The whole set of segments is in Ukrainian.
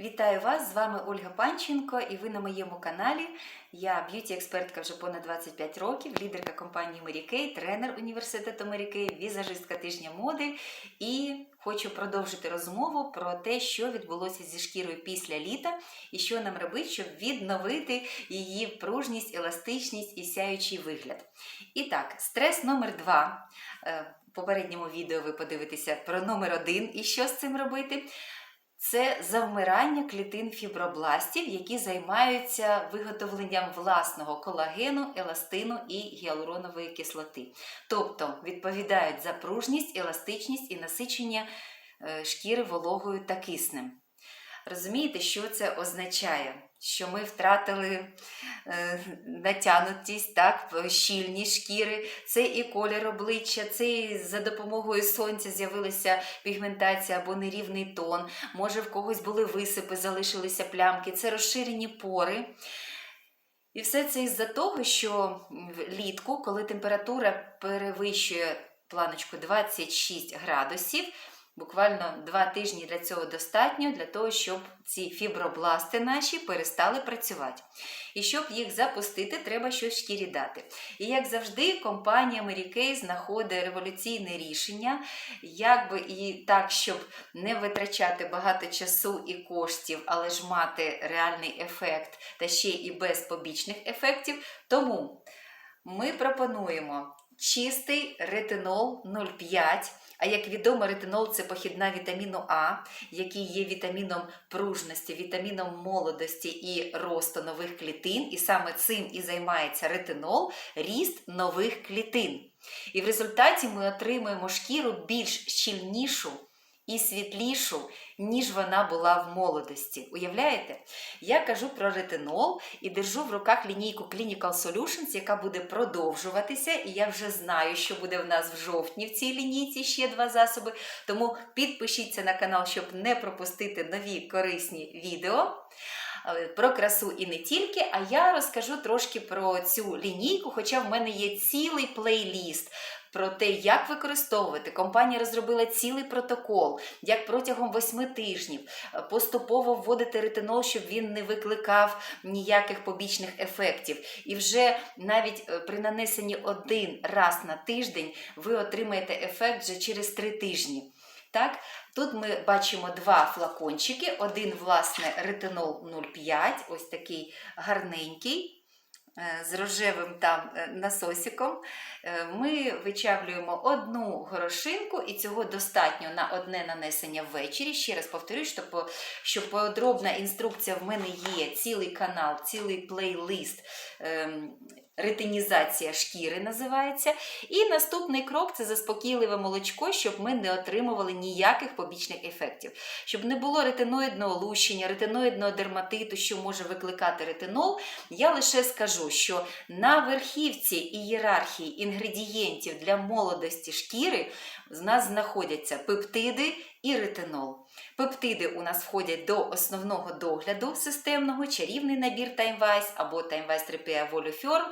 Вітаю вас! З вами Ольга Панченко, і ви на моєму каналі. Я б'юті-експертка вже понад 25 років, лідерка компанії Kay, тренер університету Kay, візажистка тижня моди. І хочу продовжити розмову про те, що відбулося зі шкірою після літа, і що нам робити, щоб відновити її пружність, еластичність і сяючий вигляд. І так, стрес номер два. Е, В попередньому відео ви подивитеся про номер один і що з цим робити. Це завмирання клітин фібробластів, які займаються виготовленням власного колагену, еластину і гіалуронової кислоти. Тобто відповідають за пружність, еластичність і насичення е, шкіри вологою та киснем. Розумієте, що це означає? Що ми втратили е, натянутість, так, щільність шкіри, це і колір обличчя, це і за допомогою сонця з'явилася пігментація або нерівний тон, може в когось були висипи, залишилися плямки, це розширені пори. І все це із-за того, що влітку, коли температура перевищує планочку 26 градусів, Буквально два тижні для цього достатньо, для того, щоб ці фібробласти наші перестали працювати. І щоб їх запустити, треба щось шкірі дати. І як завжди, компанія Mary знаходить революційне рішення, як би і так, щоб не витрачати багато часу і коштів, але ж мати реальний ефект та ще і без побічних ефектів. Тому ми пропонуємо чистий ретинол 0,5. А як відомо, ретинол це похідна вітаміну А, який є вітаміном пружності, вітаміном молодості і росту нових клітин. І саме цим і займається ретинол ріст нових клітин. І в результаті ми отримуємо шкіру більш щільнішу і світлішу, ніж вона була в молодості. Уявляєте? Я кажу про ретинол і держу в руках лінійку Clinical Solutions, яка буде продовжуватися. І я вже знаю, що буде в нас в жовтні в цій лінійці ще два засоби. Тому підпишіться на канал, щоб не пропустити нові корисні відео. Про красу і не тільки, а я розкажу трошки про цю лінійку, хоча в мене є цілий плейліст про те, як використовувати. Компанія розробила цілий протокол, як протягом восьми тижнів поступово вводити ретинол, щоб він не викликав ніяких побічних ефектів. І вже навіть при нанесенні один раз на тиждень ви отримаєте ефект вже через три тижні. Так, Тут ми бачимо два флакончики. Один, власне, ретинол 0,5, ось такий гарненький. З рожевим там насосиком ми вичавлюємо одну горошинку, і цього достатньо на одне нанесення ввечері. Ще раз повторюю, щоб подробна інструкція в мене є, цілий канал, цілий плейлист. Ретинізація шкіри називається. І наступний крок це заспокійливе молочко, щоб ми не отримували ніяких побічних ефектів. Щоб не було ретиноїдного лущення, ретиноїдного дерматиту, що може викликати ретинол, я лише скажу, що на верхівці ієрархії інгредієнтів для молодості шкіри з нас знаходяться пептиди і ретинол. Пептиди у нас входять до основного догляду системного, чарівний набір Timewise або Timewise Repair Voluform.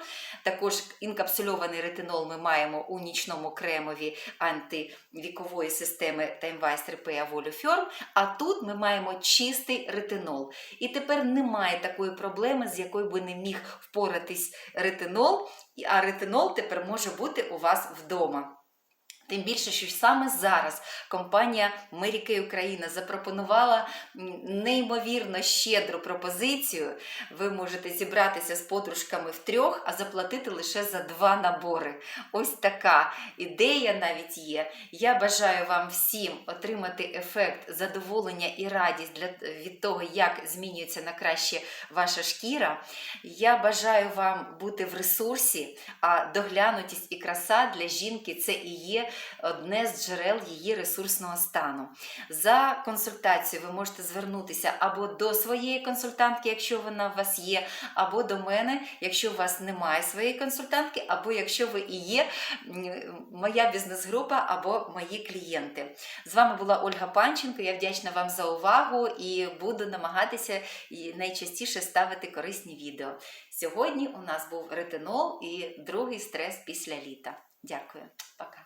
Також інкапсульований ретинол ми маємо у нічному кремові антивікової системи Timewise Repair Voluform. А тут ми маємо чистий ретинол. І тепер немає такої проблеми, з якою би не міг впоратись ретинол, а ретинол тепер може бути у вас вдома. Тим більше, що саме зараз компанія Mary Україна запропонувала неймовірно щедру пропозицію. Ви можете зібратися з подружками в трьох, а заплатити лише за два набори. Ось така ідея навіть є. Я бажаю вам всім отримати ефект задоволення і радість для, від того, як змінюється на краще ваша шкіра. Я бажаю вам бути в ресурсі, а доглянутість і краса для жінки це і є одне з джерел її ресурсного стану. За консультацією ви можете звернутися або до своєї консультантки, якщо вона у вас є, або до мене, якщо у вас немає своєї консультантки, або якщо ви і є моя бізнес-група або мої клієнти. З вами була Ольга Панченко. Я вдячна вам за увагу і буду намагатися найчастіше ставити корисні відео. Сьогодні у нас був ретинол і другий стрес після літа. Дякую, пока.